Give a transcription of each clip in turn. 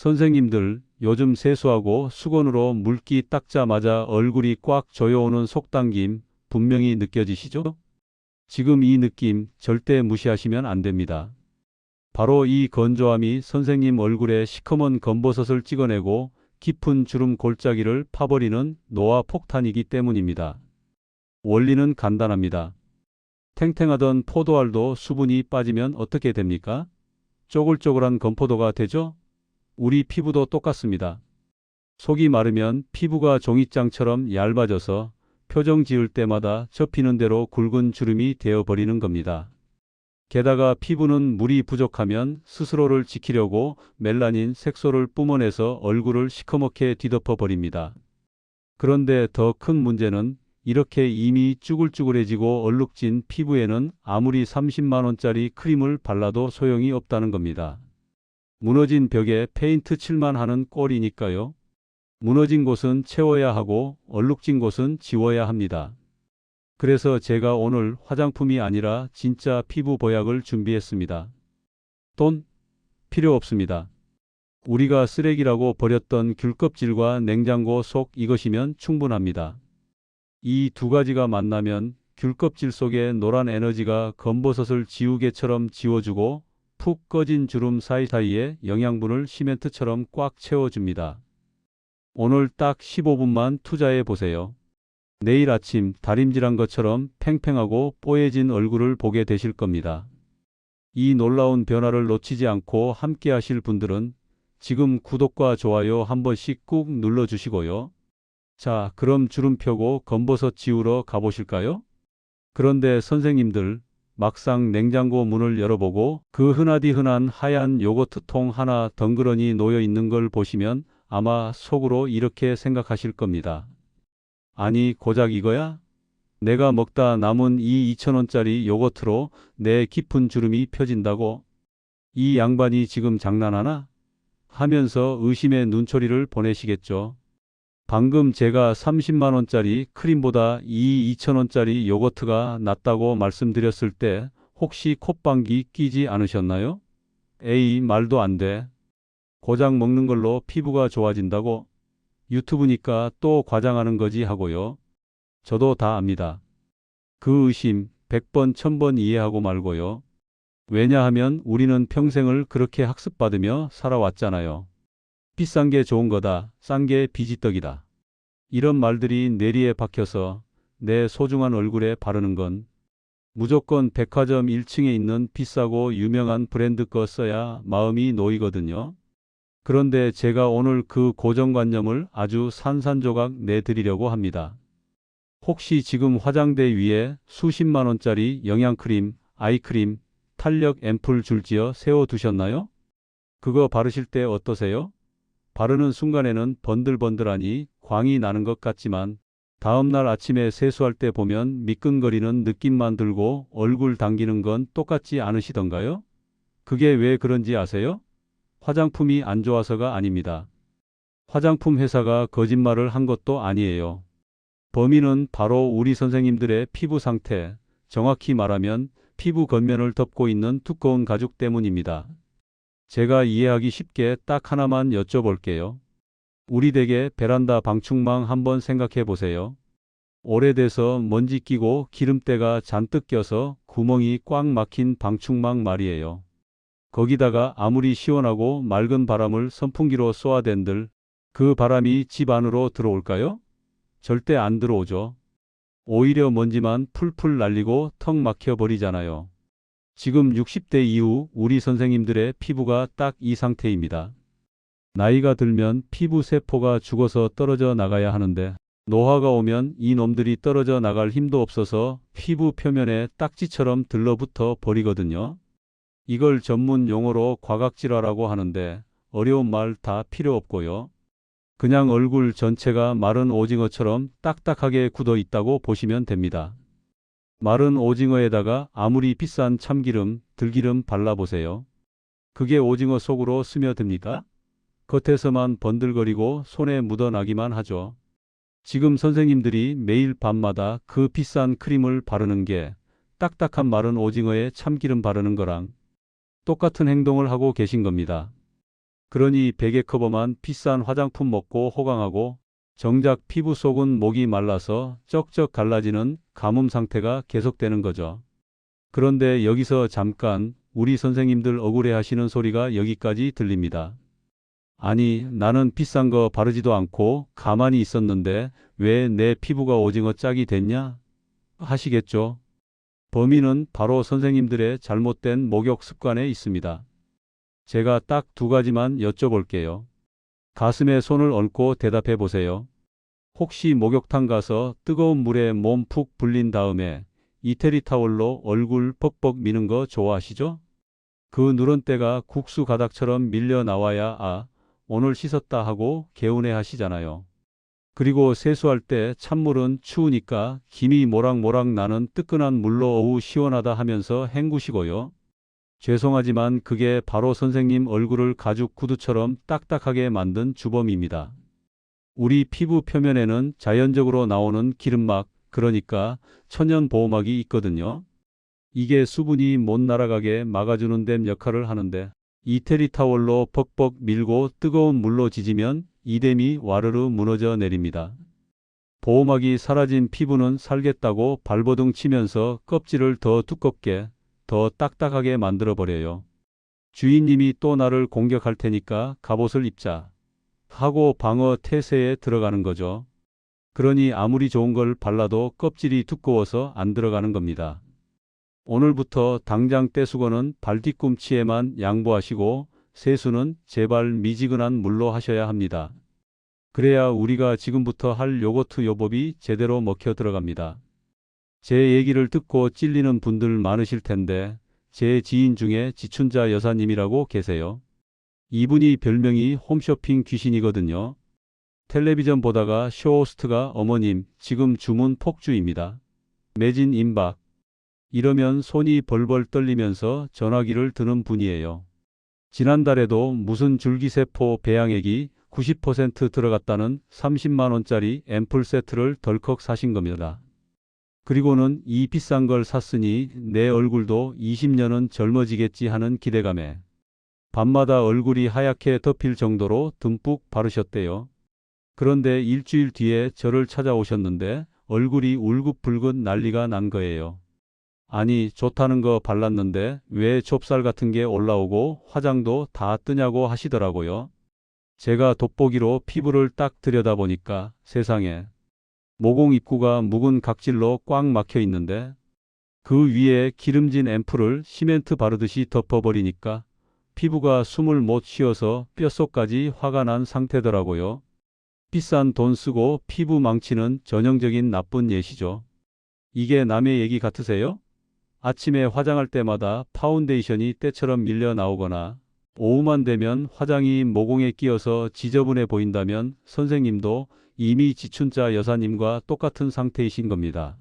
선생님들, 요즘 세수하고 수건으로 물기 닦자마자 얼굴이 꽉 조여오는 속당김 분명히 느껴지시죠? 지금 이 느낌 절대 무시하시면 안 됩니다. 바로 이 건조함이 선생님 얼굴에 시커먼 검버섯을 찍어내고 깊은 주름 골짜기를 파버리는 노화 폭탄이기 때문입니다. 원리는 간단합니다. 탱탱하던 포도알도 수분이 빠지면 어떻게 됩니까? 쪼글쪼글한 건포도가 되죠? 우리 피부도 똑같습니다. 속이 마르면 피부가 종이장처럼 얇아져서 표정 지을 때마다 접히는 대로 굵은 주름이 되어버리는 겁니다. 게다가 피부는 물이 부족하면 스스로를 지키려고 멜라닌 색소를 뿜어내서 얼굴을 시커멓게 뒤덮어 버립니다. 그런데 더 큰 문제는 이렇게 이미 쭈글쭈글해지고 얼룩진 피부에는 아무리 30만원짜리 크림을 발라도 소용이 없다는 겁니다. 무너진 벽에 페인트 칠만 하는 꼴이니까요. 무너진 곳은 채워야 하고 얼룩진 곳은 지워야 합니다. 그래서 제가 오늘 화장품이 아니라 진짜 피부 보약을 준비했습니다. 돈 필요 없습니다. 우리가 쓰레기라고 버렸던 귤껍질과 냉장고 속 이것이면 충분합니다. 이 두 가지가 만나면 귤껍질 속의 노란 에너지가 검버섯을 지우개처럼 지워주고 푹 꺼진 주름 사이사이에 영양분을 시멘트처럼 꽉 채워줍니다. 오늘 딱 15분만 투자해 보세요. 내일 아침 다림질한 것처럼 팽팽하고 뽀얘진 얼굴을 보게 되실 겁니다. 이 놀라운 변화를 놓치지 않고 함께 하실 분들은 지금 구독과 좋아요 한 번씩 꾹 눌러주시고요. 자, 그럼 주름 펴고 검버섯 지우러 가보실까요? 그런데 선생님들, 막상 냉장고 문을 열어보고 그 흔하디 흔한 하얀 요거트 통 하나 덩그러니 놓여 있는 걸 보시면 아마 속으로 이렇게 생각하실 겁니다. 아니, 고작 이거야? 내가 먹다 남은 이 2천원짜리 요거트로 내 깊은 주름이 펴진다고? 이 양반이 지금 장난하나? 하면서 의심의 눈초리를 보내시겠죠. 방금 제가 30만원짜리 크림보다 이 2천원짜리 요거트가 낫다고 말씀드렸을 때 혹시 콧방귀 끼지 않으셨나요? 에이, 말도 안 돼. 고작 먹는 걸로 피부가 좋아진다고? 유튜브니까 또 과장하는 거지 하고요. 저도 다 압니다. 그 의심 100번, 1000번 이해하고 말고요. 왜냐하면 우리는 평생을 그렇게 학습받으며 살아왔잖아요. 비싼 게 좋은 거다. 싼 게 비지떡이다. 이런 말들이 뇌리에 박혀서 내 소중한 얼굴에 바르는 건 무조건 백화점 1층에 있는 비싸고 유명한 브랜드 거 써야 마음이 놓이거든요. 그런데 제가 오늘 그 고정관념을 아주 산산조각 내드리려고 합니다. 혹시 지금 화장대 위에 수십만 원짜리 영양크림, 아이크림, 탄력 앰플 줄지어 세워두셨나요? 그거 바르실 때 어떠세요? 바르는 순간에는 번들번들하니 광이 나는 것 같지만 다음날 아침에 세수할 때 보면 미끈거리는 느낌만 들고 얼굴 당기는 건 똑같지 않으시던가요? 그게 왜 그런지 아세요? 화장품이 안 좋아서가 아닙니다. 화장품 회사가 거짓말을 한 것도 아니에요. 범인은 바로 우리 선생님들의 피부 상태, 정확히 말하면 피부 겉면을 덮고 있는 두꺼운 가죽 때문입니다. 제가 이해하기 쉽게 딱 하나만 여쭤볼게요. 우리 댁의 베란다 방충망 한번 생각해 보세요. 오래돼서 먼지 끼고 기름때가 잔뜩 껴서 구멍이 꽉 막힌 방충망 말이에요. 거기다가 아무리 시원하고 맑은 바람을 선풍기로 쏘아댄들 그 바람이 집 안으로 들어올까요? 절대 안 들어오죠. 오히려 먼지만 풀풀 날리고 턱 막혀 버리잖아요. 지금 60대 이후 우리 선생님들의 피부가 딱 이 상태입니다. 나이가 들면 피부 세포가 죽어서 떨어져 나가야 하는데 노화가 오면 이 놈들이 떨어져 나갈 힘도 없어서 피부 표면에 딱지처럼 들러붙어 버리거든요. 이걸 전문 용어로 과각질화라고 하는데 어려운 말 다 필요 없고요. 그냥 얼굴 전체가 마른 오징어처럼 딱딱하게 굳어 있다고 보시면 됩니다. 마른 오징어에다가 아무리 비싼 참기름, 들기름 발라보세요. 그게 오징어 속으로 스며듭니까? 겉에서만 번들거리고 손에 묻어나기만 하죠. 지금 선생님들이 매일 밤마다 그 비싼 크림을 바르는 게 딱딱한 마른 오징어에 참기름 바르는 거랑 똑같은 행동을 하고 계신 겁니다. 그러니 베개 커버만 비싼 화장품 먹고 호강하고 정작 피부 속은 목이 말라서 쩍쩍 갈라지는 가뭄 상태가 계속되는 거죠. 그런데 여기서 잠깐 우리 선생님들 억울해 하시는 소리가 여기까지 들립니다. 아니, 나는 비싼 거 바르지도 않고 가만히 있었는데 왜 내 피부가 오징어 짝이 됐냐? 하시겠죠. 범인은 바로 선생님들의 잘못된 목욕 습관에 있습니다. 제가 딱 두 가지만 여쭤볼게요. 가슴에 손을 얹고 대답해 보세요. 혹시 목욕탕 가서 뜨거운 물에 몸 푹 불린 다음에 이태리 타월로 얼굴 벅벅 미는 거 좋아하시죠? 그 누런 때가 국수 가닥처럼 밀려 나와야 아, 오늘 씻었다 하고 개운해 하시잖아요. 그리고 세수할 때 찬물은 추우니까 김이 모락모락 나는 뜨끈한 물로 어우 시원하다 하면서 헹구시고요. 죄송하지만 그게 바로 선생님 얼굴을 가죽 구두처럼 딱딱하게 만든 주범입니다. 우리 피부 표면에는 자연적으로 나오는 기름막, 그러니까 천연 보호막이 있거든요. 이게 수분이 못 날아가게 막아주는 댐 역할을 하는데 이태리 타월로 벅벅 밀고 뜨거운 물로 지지면 이댐이 와르르 무너져 내립니다. 보호막이 사라진 피부는 살겠다고 발버둥 치면서 껍질을 더 두껍게, 더 딱딱하게 만들어 버려요. 주인님이 또 나를 공격할 테니까 갑옷을 입자. 하고 방어 태세에 들어가는 거죠. 그러니 아무리 좋은 걸 발라도 껍질이 두꺼워서 안 들어가는 겁니다. 오늘부터 당장 떼수건은 발뒤꿈치에만 양보하시고 세수는 제발 미지근한 물로 하셔야 합니다. 그래야 우리가 지금부터 할 요거트 요법이 제대로 먹혀 들어갑니다. 제 얘기를 듣고 찔리는 분들 많으실 텐데 제 지인 중에 지춘자 여사님이라고 계세요. 이분이 별명이 홈쇼핑 귀신이거든요. 텔레비전 보다가 쇼호스트가 어머님 지금 주문 폭주입니다. 매진 임박. 이러면 손이 벌벌 떨리면서 전화기를 드는 분이에요. 지난달에도 무슨 줄기세포 배양액이 90% 들어갔다는 30만원짜리 앰플 세트를 덜컥 사신 겁니다. 그리고는 이 비싼 걸 샀으니 내 얼굴도 20년은 젊어지겠지 하는 기대감에 밤마다 얼굴이 하얗게 덮일 정도로 듬뿍 바르셨대요. 그런데 일주일 뒤에 저를 찾아오셨는데 얼굴이 울긋불긋 난리가 난 거예요. 아니, 좋다는 거 발랐는데 왜 좁쌀 같은 게 올라오고 화장도 다 뜨냐고 하시더라고요. 제가 돋보기로 피부를 딱 들여다보니까 세상에 모공 입구가 묵은 각질로 꽉 막혀 있는데 그 위에 기름진 앰플을 시멘트 바르듯이 덮어버리니까 피부가 숨을 못 쉬어서 뼛속까지 화가 난 상태더라고요. 비싼 돈 쓰고 피부 망치는 전형적인 나쁜 예시죠. 이게 남의 얘기 같으세요? 아침에 화장할 때마다 파운데이션이 때처럼 밀려 나오거나 오후만 되면 화장이 모공에 끼어서 지저분해 보인다면 선생님도 이미 지춘자 여사님과 똑같은 상태이신 겁니다.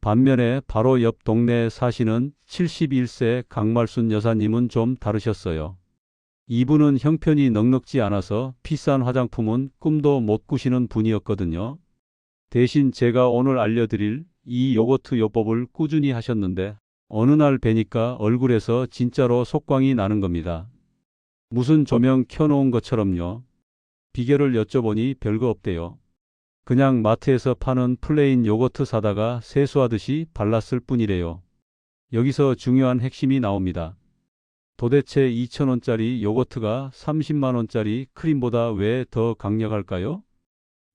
반면에 바로 옆 동네에 사시는 71세 강말순 여사님은 좀 다르셨어요. 이분은 형편이 넉넉지 않아서 비싼 화장품은 꿈도 못 꾸시는 분이었거든요. 대신 제가 오늘 알려드릴 이 요거트 요법을 꾸준히 하셨는데 어느 날 뵈니까 얼굴에서 진짜로 속광이 나는 겁니다. 무슨 조명 켜놓은 것처럼요. 비결을 여쭤보니 별거 없대요. 그냥 마트에서 파는 플레인 요거트 사다가 세수하듯이 발랐을 뿐이래요. 여기서 중요한 핵심이 나옵니다. 도대체 2,000원짜리 요거트가 30만원짜리 크림보다 왜 더 강력할까요?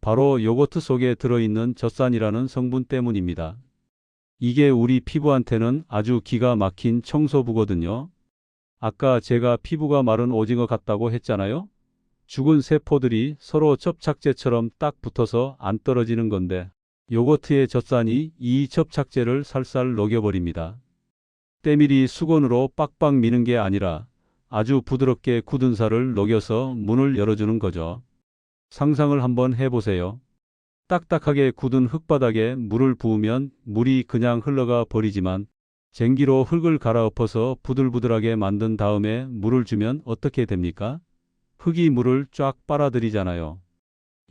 바로 요거트 속에 들어있는 젖산이라는 성분 때문입니다. 이게 우리 피부한테는 아주 기가 막힌 청소부거든요. 아까 제가 피부가 마른 오징어 같다고 했잖아요. 죽은 세포들이 서로 접착제처럼 딱 붙어서 안 떨어지는 건데 요거트의 젖산이 이 접착제를 살살 녹여버립니다. 때밀이 수건으로 빡빡 미는 게 아니라 아주 부드럽게 굳은 살을 녹여서 문을 열어주는 거죠. 상상을 한번 해보세요. 딱딱하게 굳은 흙바닥에 물을 부으면 물이 그냥 흘러가 버리지만 쟁기로 흙을 갈아엎어서 부들부들하게 만든 다음에 물을 주면 어떻게 됩니까? 흙이 물을 쫙 빨아들이잖아요.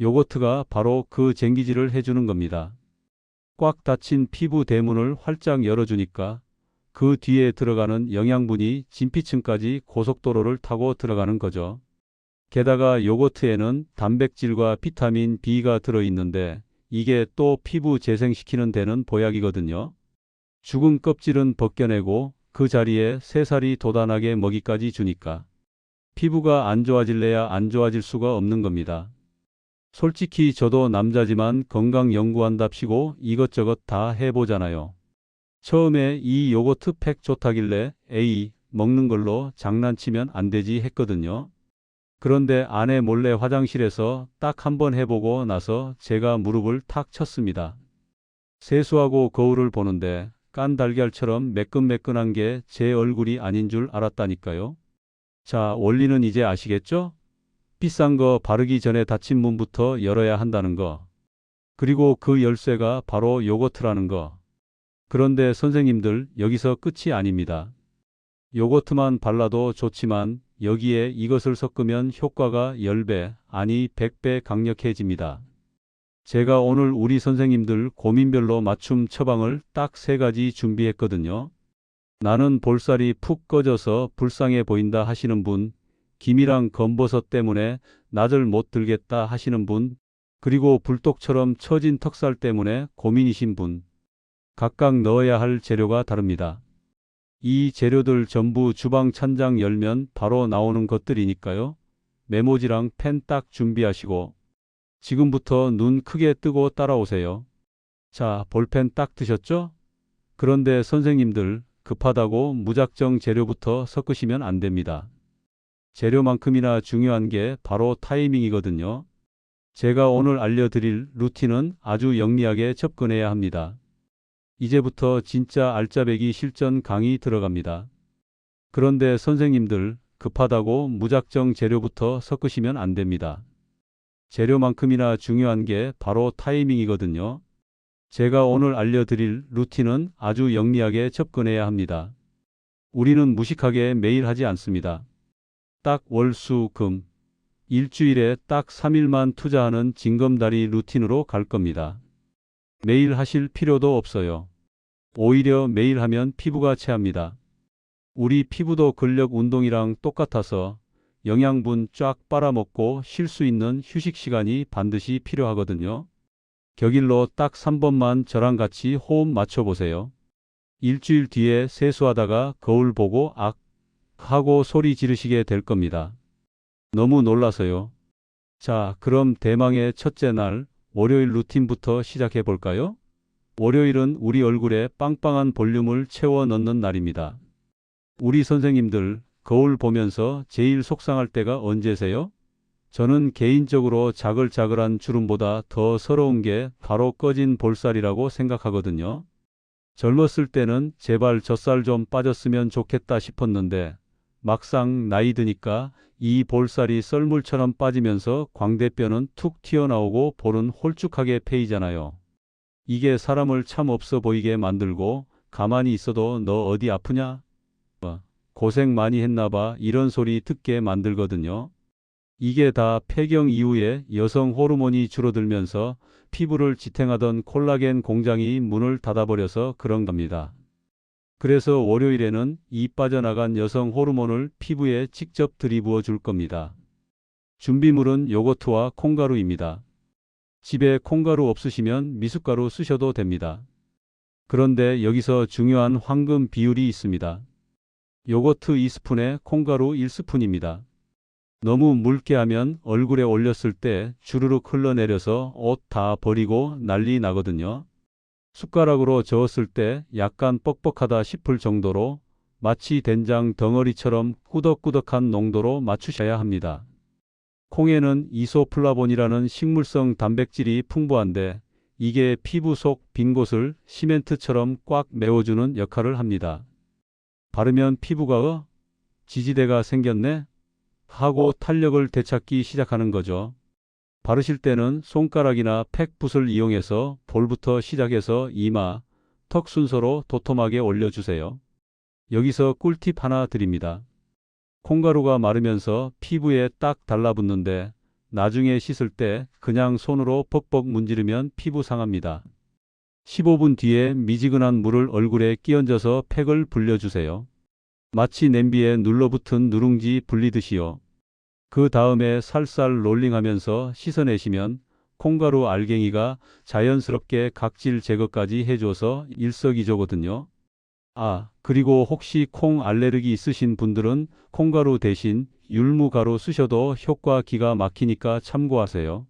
요거트가 바로 그 쟁기질을 해주는 겁니다. 꽉 닫힌 피부 대문을 활짝 열어주니까 그 뒤에 들어가는 영양분이 진피층까지 고속도로를 타고 들어가는 거죠. 게다가 요거트에는 단백질과 비타민 B가 들어있는데 이게 또 피부 재생시키는 데는 보약이거든요. 죽은 껍질은 벗겨내고 그 자리에 새살이 돋아나게 먹이까지 주니까 피부가 안 좋아질래야 안 좋아질 수가 없는 겁니다. 솔직히 저도 남자지만 건강 연구한답시고 이것저것 다 해보잖아요. 처음에 이 요거트 팩 좋다길래 에이 먹는 걸로 장난치면 안 되지 했거든요. 그런데 아내 몰래 화장실에서 딱 한 번 해보고 나서 제가 무릎을 탁 쳤습니다. 세수하고 거울을 보는데 깐 달걀처럼 매끈매끈한 게 제 얼굴이 아닌 줄 알았다니까요. 자, 원리는 이제 아시겠죠? 비싼 거 바르기 전에 닫힌 문부터 열어야 한다는 거. 그리고 그 열쇠가 바로 요거트라는 거. 그런데 선생님들 여기서 끝이 아닙니다. 요거트만 발라도 좋지만 여기에 이것을 섞으면 효과가 10배, 아니 100배 강력해집니다. 제가 오늘 우리 선생님들 고민별로 맞춤 처방을 딱 세 가지 준비했거든요. 나는 볼살이 푹 꺼져서 불쌍해 보인다 하시는 분, 김이랑 검버섯 때문에 낯을 못 들겠다 하시는 분, 그리고 불독처럼 처진 턱살 때문에 고민이신 분. 각각 넣어야 할 재료가 다릅니다. 이 재료들 전부 주방 찬장 열면 바로 나오는 것들이니까요. 메모지랑 펜 딱 준비하시고 지금부터 눈 크게 뜨고 따라오세요. 자, 볼펜 딱 드셨죠? 그런데 선생님들 급하다고 무작정 재료부터 섞으시면 안 됩니다. 재료만큼이나 중요한 게 바로 타이밍이거든요. 제가 오늘 알려드릴 루틴은 아주 영리하게 접근해야 합니다. 이제부터 진짜 알짜배기 실전 강의 들어갑니다. 그런데 선생님들 급하다고 무작정 재료부터 섞으시면 안 됩니다. 재료만큼이나 중요한 게 바로 타이밍이거든요. 제가 오늘 알려드릴 루틴은 아주 영리하게 접근해야 합니다. 우리는 무식하게 매일 하지 않습니다. 딱 월, 수, 금. 일주일에 딱 3일만 투자하는 징검다리 루틴으로 갈 겁니다. 매일 하실 필요도 없어요. 오히려 매일 하면 피부가 체합니다. 우리 피부도 근력 운동이랑 똑같아서 영양분 쫙 빨아먹고 쉴 수 있는 휴식 시간이 반드시 필요하거든요. 격일로 딱 3번만 저랑 같이 호흡 맞춰보세요. 일주일 뒤에 세수하다가 거울 보고 악 하고 소리 지르시게 될 겁니다. 너무 놀라서요. 자, 그럼 대망의 첫째 날 월요일 루틴부터 시작해 볼까요? 월요일은 우리 얼굴에 빵빵한 볼륨을 채워 넣는 날입니다. 우리 선생님들 거울 보면서 제일 속상할 때가 언제세요? 저는 개인적으로 자글자글한 주름보다 더 서러운 게 바로 꺼진 볼살이라고 생각하거든요. 젊었을 때는 제발 젖살 좀 빠졌으면 좋겠다 싶었는데 막상 나이 드니까 이 볼살이 썰물처럼 빠지면서 광대뼈는 툭 튀어나오고 볼은 홀쭉하게 패이잖아요. 이게 사람을 참 없어 보이게 만들고 가만히 있어도 너 어디 아프냐? 뭐, 고생 많이 했나봐 이런 소리 듣게 만들거든요. 이게 다 폐경 이후에 여성 호르몬이 줄어들면서 피부를 지탱하던 콜라겐 공장이 문을 닫아버려서 그런 겁니다. 그래서 월요일에는 이 빠져나간 여성 호르몬을 피부에 직접 들이부어 줄 겁니다. 준비물은 요거트와 콩가루입니다. 집에 콩가루 없으시면 미숫가루 쓰셔도 됩니다. 그런데 여기서 중요한 황금 비율이 있습니다. 요거트 2스푼에 콩가루 1스푼입니다. 너무 묽게 하면 얼굴에 올렸을 때 주르륵 흘러내려서 옷 다 버리고 난리 나거든요. 숟가락으로 저었을 때 약간 뻑뻑하다 싶을 정도로 마치 된장 덩어리처럼 꾸덕꾸덕한 농도로 맞추셔야 합니다. 콩에는 이소플라본이라는 식물성 단백질이 풍부한데 이게 피부 속 빈 곳을 시멘트처럼 꽉 메워주는 역할을 합니다. 바르면 피부가 어? 지지대가 생겼네? 하고 탄력을 되찾기 시작하는 거죠. 바르실 때는 손가락이나 팩 붓을 이용해서 볼부터 시작해서 이마, 턱 순서로 도톰하게 올려주세요. 여기서 꿀팁 하나 드립니다. 콩가루가 마르면서 피부에 딱 달라붙는데 나중에 씻을 때 그냥 손으로 벅벅 문지르면 피부 상합니다. 15분 뒤에 미지근한 물을 얼굴에 끼얹어서 팩을 불려주세요. 마치 냄비에 눌러붙은 누룽지 불리듯이요. 그 다음에 살살 롤링하면서 씻어내시면 콩가루 알갱이가 자연스럽게 각질 제거까지 해줘서 일석이조거든요. 아, 그리고 혹시 콩 알레르기 있으신 분들은 콩가루 대신 율무가루 쓰셔도 효과 기가 막히니까 참고하세요.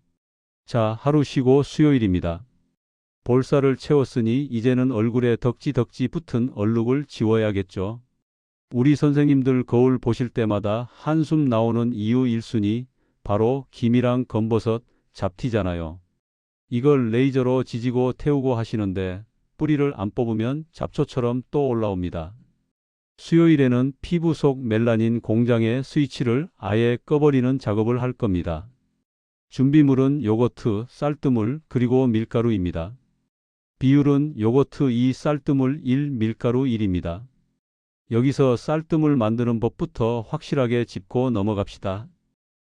자, 하루 쉬고 수요일입니다. 볼살을 채웠으니 이제는 얼굴에 덕지덕지 붙은 얼룩을 지워야겠죠. 우리 선생님들 거울 보실 때마다 한숨 나오는 이유 1순위 바로 김이랑 검버섯, 잡티잖아요. 이걸 레이저로 지지고 태우고 하시는데 뿌리를 안 뽑으면 잡초처럼 또 올라옵니다. 수요일에는 피부 속 멜라닌 공장의 스위치를 아예 꺼버리는 작업을 할 겁니다. 준비물은 요거트, 쌀뜨물, 그리고 밀가루입니다. 비율은 요거트 2, 쌀뜨물 1, 밀가루 1입니다. 여기서 쌀뜨물 만드는 법부터 확실하게 짚고 넘어갑시다.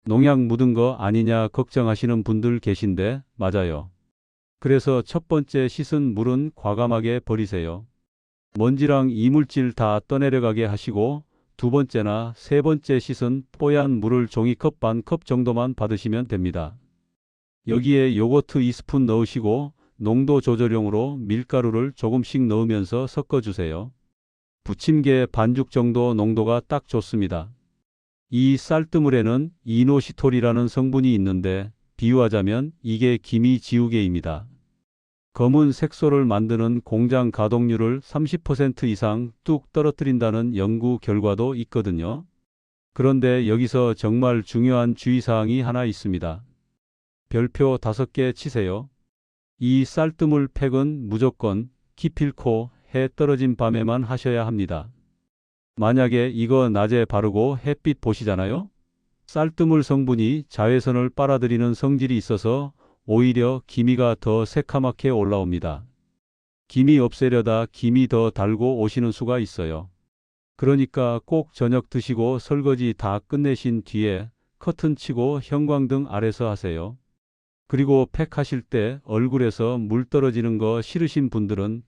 농약 묻은 거 아니냐 걱정하시는 분들 계신데 맞아요. 그래서 첫 번째 씻은 물은 과감하게 버리세요. 먼지랑 이물질 다 떠내려가게 하시고 두 번째나 세 번째 씻은 뽀얀 물을 종이컵 반 컵 정도만 받으시면 됩니다. 여기에 요거트 2스푼 넣으시고 농도 조절용으로 밀가루를 조금씩 넣으면서 섞어주세요. 부침개 반죽 정도 농도가 딱 좋습니다. 이 쌀뜨물에는 이노시톨이라는 성분이 있는데 비유하자면 이게 기미 지우개입니다. 검은 색소를 만드는 공장 가동률을 30% 이상 뚝 떨어뜨린다는 연구 결과도 있거든요. 그런데 여기서 정말 중요한 주의사항이 하나 있습니다. 별표 5개 치세요. 이 쌀뜨물 팩은 무조건 기필코 해 떨어진 밤에만 하셔야 합니다. 만약에 이거 낮에 바르고 햇빛 보시잖아요? 쌀뜨물 성분이 자외선을 빨아들이는 성질이 있어서 오히려 기미가 더 새카맣게 올라옵니다. 기미 없애려다 기미 더 달고 오시는 수가 있어요. 그러니까 꼭 저녁 드시고 설거지 다 끝내신 뒤에 커튼 치고 형광등 아래서 하세요. 그리고 팩 하실 때 얼굴에서 물 떨어지는 거 싫으신 분들은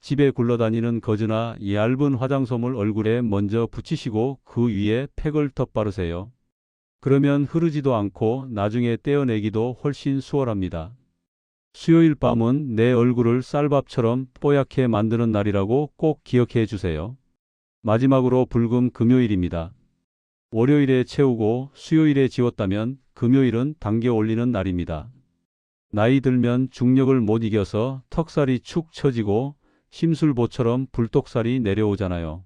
집에 굴러다니는 거즈나 얇은 화장솜을 얼굴에 먼저 붙이시고 그 위에 팩을 덧바르세요. 그러면 흐르지도 않고 나중에 떼어내기도 훨씬 수월합니다. 수요일 밤은 내 얼굴을 쌀밥처럼 뽀얗게 만드는 날이라고 꼭 기억해 주세요. 마지막으로 불금 금요일입니다. 월요일에 채우고 수요일에 지웠다면 금요일은 당겨 올리는 날입니다. 나이 들면 중력을 못 이겨서 턱살이 축 처지고 심술보처럼 불독살이 내려오잖아요.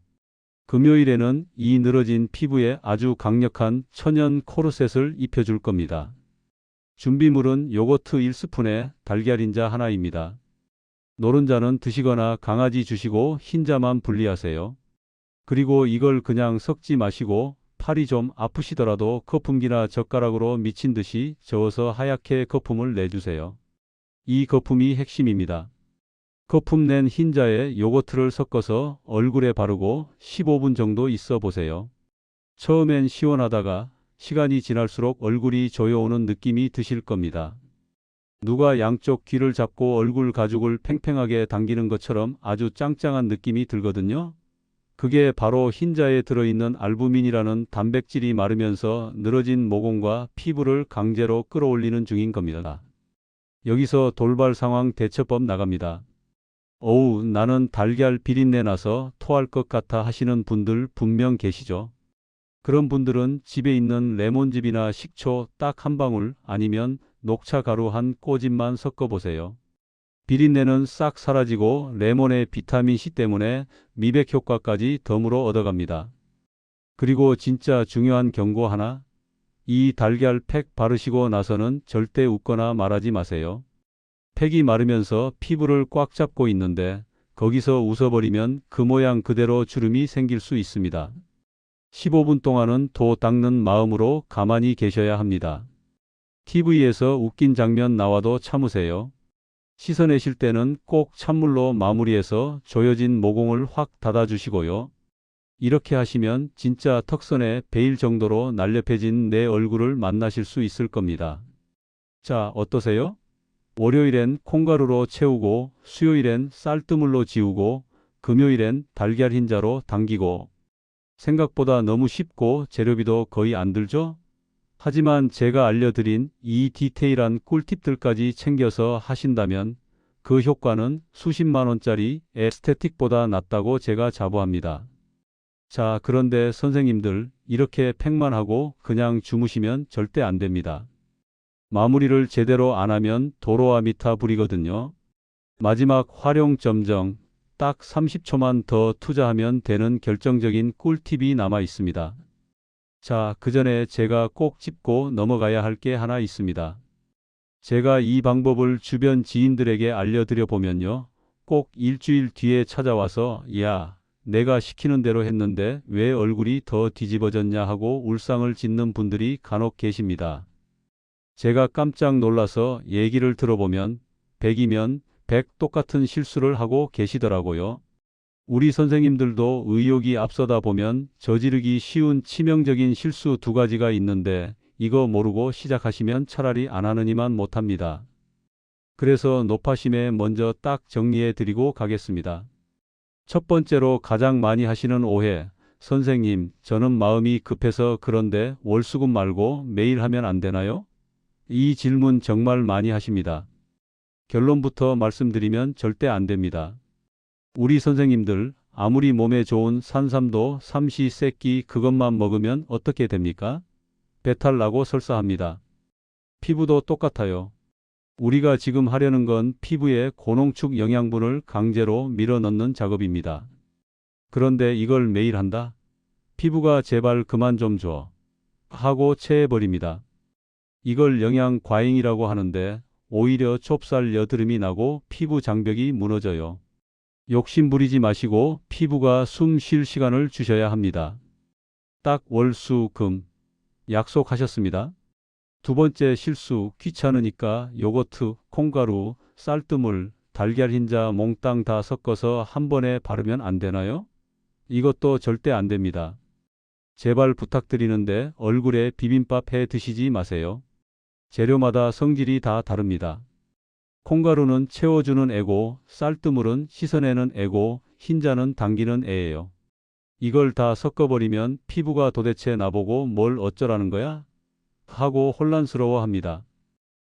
금요일에는 이 늘어진 피부에 아주 강력한 천연 코르셋을 입혀줄 겁니다. 준비물은 요거트 1스푼에 달걀 인자 하나입니다. 노른자는 드시거나 강아지 주시고 흰자만 분리하세요. 그리고 이걸 그냥 섞지 마시고 팔이 좀 아프시더라도 거품기나 젓가락으로 미친 듯이 저어서 하얗게 거품을 내주세요. 이 거품이 핵심입니다. 거품 낸 흰자에 요거트를 섞어서 얼굴에 바르고 15분 정도 있어 보세요. 처음엔 시원하다가 시간이 지날수록 얼굴이 조여오는 느낌이 드실 겁니다. 누가 양쪽 귀를 잡고 얼굴 가죽을 팽팽하게 당기는 것처럼 아주 짱짱한 느낌이 들거든요. 그게 바로 흰자에 들어있는 알부민이라는 단백질이 마르면서 늘어진 모공과 피부를 강제로 끌어올리는 중인 겁니다. 여기서 돌발 상황 대처법 나갑니다. 어우, 나는 달걀 비린내 나서 토할 것 같아 하시는 분들 분명 계시죠? 그런 분들은 집에 있는 레몬즙이나 식초 딱 한 방울 아니면 녹차 가루 한 꼬집만 섞어 보세요. 비린내는 싹 사라지고 레몬의 비타민C 때문에 미백 효과까지 덤으로 얻어갑니다. 그리고 진짜 중요한 경고 하나. 이 달걀 팩 바르시고 나서는 절대 웃거나 말하지 마세요. 팩이 마르면서 피부를 꽉 잡고 있는데 거기서 웃어버리면 그 모양 그대로 주름이 생길 수 있습니다. 15분 동안은 도 닦는 마음으로 가만히 계셔야 합니다. TV에서 웃긴 장면 나와도 참으세요. 씻어내실 때는 꼭 찬물로 마무리해서 조여진 모공을 확 닫아주시고요. 이렇게 하시면 진짜 턱선에 베일 정도로 날렵해진 내 얼굴을 만나실 수 있을 겁니다. 자, 어떠세요? 월요일엔 콩가루로 채우고 수요일엔 쌀뜨물로 지우고 금요일엔 달걀 흰자로 당기고 생각보다 너무 쉽고 재료비도 거의 안 들죠? 하지만 제가 알려드린 이 디테일한 꿀팁들까지 챙겨서 하신다면 그 효과는 수십만 원짜리 에스테틱보다 낫다고 제가 자부합니다. 자, 그런데 선생님들, 이렇게 팩만 하고 그냥 주무시면 절대 안 됩니다. 마무리를 제대로 안 하면 도로와 미타 불이거든요. 마지막 활용 점정, 딱 30초만 더 투자하면 되는 결정적인 꿀팁이 남아 있습니다. 자, 그 전에 제가 꼭 짚고 넘어가야 할 게 하나 있습니다. 제가 이 방법을 주변 지인들에게 알려드려 보면요. 꼭 일주일 뒤에 찾아와서, 야, 내가 시키는 대로 했는데 왜 얼굴이 더 뒤집어졌냐 하고 울상을 짓는 분들이 간혹 계십니다. 제가 깜짝 놀라서 얘기를 들어보면 100이면 100 똑같은 실수를 하고 계시더라고요. 우리 선생님들도 의욕이 앞서다 보면 저지르기 쉬운 치명적인 실수 두 가지가 있는데 이거 모르고 시작하시면 차라리 안 하느니만 못합니다. 그래서 노파심에 먼저 딱 정리해 드리고 가겠습니다. 첫 번째로 가장 많이 하시는 오해. 선생님, 저는 마음이 급해서 그런데 월수금 말고 매일 하면 안 되나요? 이 질문 정말 많이 하십니다. 결론부터 말씀드리면 절대 안 됩니다. 우리 선생님들 아무리 몸에 좋은 산삼도 삼시 세끼 그것만 먹으면 어떻게 됩니까? 배탈 나고 설사합니다. 피부도 똑같아요. 우리가 지금 하려는 건 피부에 고농축 영양분을 강제로 밀어넣는 작업입니다. 그런데 이걸 매일 한다? 피부가 제발 그만 좀 줘. 하고 체해버립니다. 이걸 영양 과잉이라고 하는데 오히려 좁쌀 여드름이 나고 피부 장벽이 무너져요. 욕심 부리지 마시고 피부가 숨 쉴 시간을 주셔야 합니다. 딱 월, 수, 금. 약속하셨습니다. 두 번째 실수, 귀찮으니까 요거트, 콩가루, 쌀뜨물, 달걀 흰자 몽땅 다 섞어서 한 번에 바르면 안 되나요? 이것도 절대 안 됩니다. 제발 부탁드리는데 얼굴에 비빔밥 해 드시지 마세요. 재료마다 성질이 다 다릅니다. 콩가루는 채워주는 애고, 쌀뜨물은 씻어내는 애고, 흰자는 당기는 애예요. 이걸 다 섞어버리면 피부가 도대체 나보고 뭘 어쩌라는 거야? 하고 혼란스러워 합니다.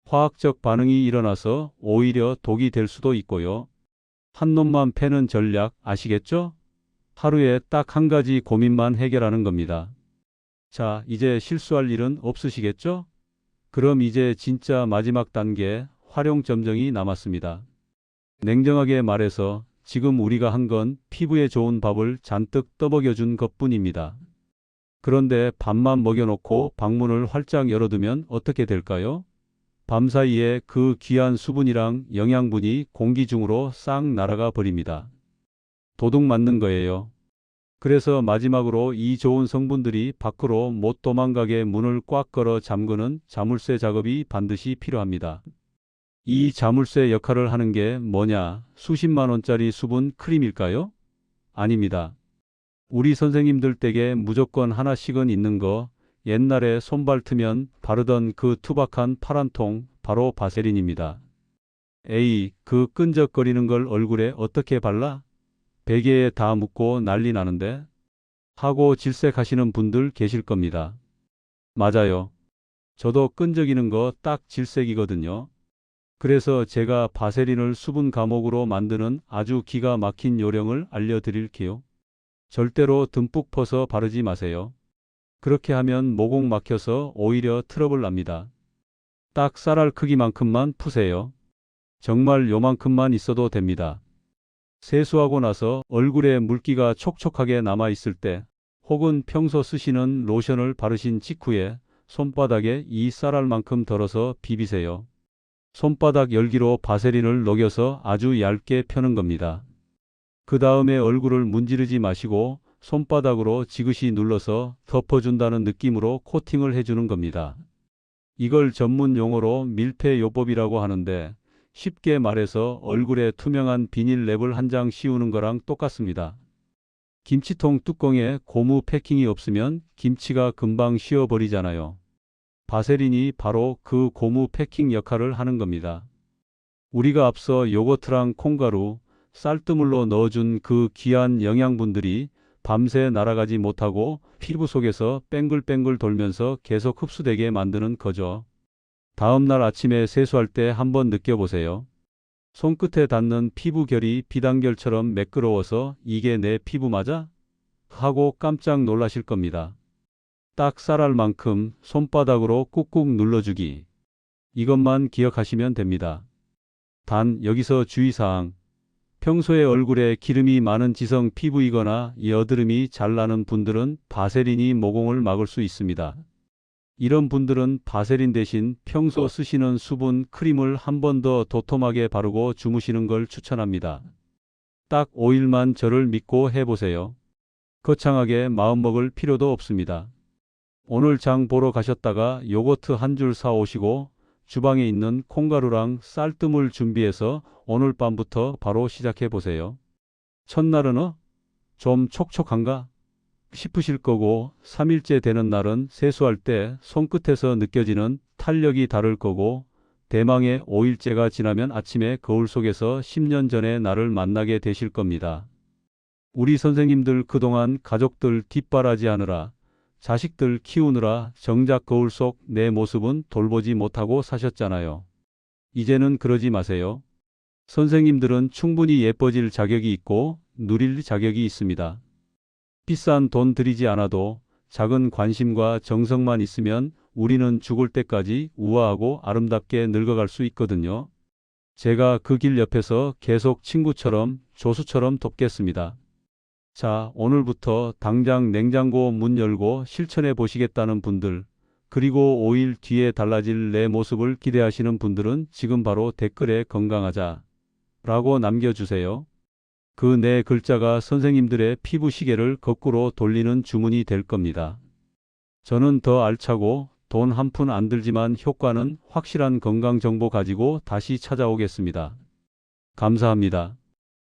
화학적 반응이 일어나서 오히려 독이 될 수도 있고요. 한 놈만 패는 전략 아시겠죠? 하루에 딱 한 가지 고민만 해결하는 겁니다. 자, 이제 실수할 일은 없으시겠죠? 그럼 이제 진짜 마지막 단계 활용 점정이 남았습니다. 냉정하게 말해서 지금 우리가 한 건 피부에 좋은 밥을 잔뜩 떠먹여준 것뿐입니다. 그런데 밥만 먹여놓고 방문을 활짝 열어두면 어떻게 될까요? 밤 사이에 그 귀한 수분이랑 영양분이 공기 중으로 싹 날아가 버립니다. 도둑 맞는 거예요. 그래서 마지막으로 이 좋은 성분들이 밖으로 못 도망가게 문을 꽉 걸어 잠그는 자물쇠 작업이 반드시 필요합니다. 이 자물쇠 역할을 하는 게 뭐냐? 수십만 원짜리 수분 크림일까요? 아닙니다. 우리 선생님들 댁에 무조건 하나씩은 있는 거 옛날에 손발 트면 바르던 그 투박한 파란 통 바로 바세린입니다. 에이, 그 끈적거리는 걸 얼굴에 어떻게 발라? 베개에 다 묻고 난리 나는데? 하고 질색하시는 분들 계실 겁니다. 맞아요. 저도 끈적이는 거 딱 질색이거든요. 그래서 제가 바세린을 수분 감옥으로 만드는 아주 기가 막힌 요령을 알려드릴게요. 절대로 듬뿍 퍼서 바르지 마세요. 그렇게 하면 모공 막혀서 오히려 트러블 납니다. 딱 쌀알 크기만큼만 푸세요. 정말 요만큼만 있어도 됩니다. 세수하고 나서 얼굴에 물기가 촉촉하게 남아 있을 때 혹은 평소 쓰시는 로션을 바르신 직후에 손바닥에 이 쌀알만큼 덜어서 비비세요. 손바닥 열기로 바세린을 녹여서 아주 얇게 펴는 겁니다. 그 다음에 얼굴을 문지르지 마시고 손바닥으로 지그시 눌러서 덮어준다는 느낌으로 코팅을 해주는 겁니다. 이걸 전문 용어로 밀폐요법이라고 하는데 쉽게 말해서 얼굴에 투명한 비닐 랩을 한 장 씌우는 거랑 똑같습니다. 김치통 뚜껑에 고무 패킹이 없으면 김치가 금방 쉬어버리잖아요. 바세린이 바로 그 고무 패킹 역할을 하는 겁니다. 우리가 앞서 요거트랑 콩가루, 쌀뜨물로 넣어준 그 귀한 영양분들이 밤새 날아가지 못하고 피부 속에서 뺑글뺑글 돌면서 계속 흡수되게 만드는 거죠. 다음 날 아침에 세수할 때 한번 느껴보세요. 손끝에 닿는 피부 결이 비단결처럼 매끄러워서 이게 내 피부 맞아? 하고 깜짝 놀라실 겁니다. 딱 쌀알 만큼 손바닥으로 꾹꾹 눌러주기. 이것만 기억하시면 됩니다. 단 여기서 주의사항. 평소에 얼굴에 기름이 많은 지성 피부이거나 여드름이 잘 나는 분들은 바세린이 모공을 막을 수 있습니다. 이런 분들은 바세린 대신 평소 쓰시는 수분 크림을 한 번 더 도톰하게 바르고 주무시는 걸 추천합니다. 딱 5일만 저를 믿고 해보세요. 거창하게 마음먹을 필요도 없습니다. 오늘 장 보러 가셨다가 요거트 한 줄 사오시고 주방에 있는 콩가루랑 쌀뜨물 준비해서 오늘 밤부터 바로 시작해 보세요. 첫날은 어? 좀 촉촉한가? 싶으실 거고 3일째 되는 날은 세수할 때 손끝에서 느껴지는 탄력이 다를 거고 대망의 5일째가 지나면 아침에 거울 속에서 10년 전의 나를 만나게 되실 겁니다. 우리 선생님들 그동안 가족들 뒷바라지 하느라 자식들 키우느라 정작 거울 속 내 모습은 돌보지 못하고 사셨잖아요. 이제는 그러지 마세요. 선생님들은 충분히 예뻐질 자격이 있고 누릴 자격이 있습니다. 비싼 돈 들이지 않아도 작은 관심과 정성만 있으면 우리는 죽을 때까지 우아하고 아름답게 늙어갈 수 있거든요. 제가 그 길 옆에서 계속 친구처럼 조수처럼 돕겠습니다. 자, 오늘부터 당장 냉장고 문 열고 실천해 보시겠다는 분들, 그리고 5일 뒤에 달라질 내 모습을 기대하시는 분들은 지금 바로 댓글에 건강하자 라고 남겨주세요. 그 네 글자가 선생님들의 피부 시계를 거꾸로 돌리는 주문이 될 겁니다. 저는 더 알차고 돈 한 푼 안 들지만 효과는 확실한 건강 정보 가지고 다시 찾아오겠습니다. 감사합니다.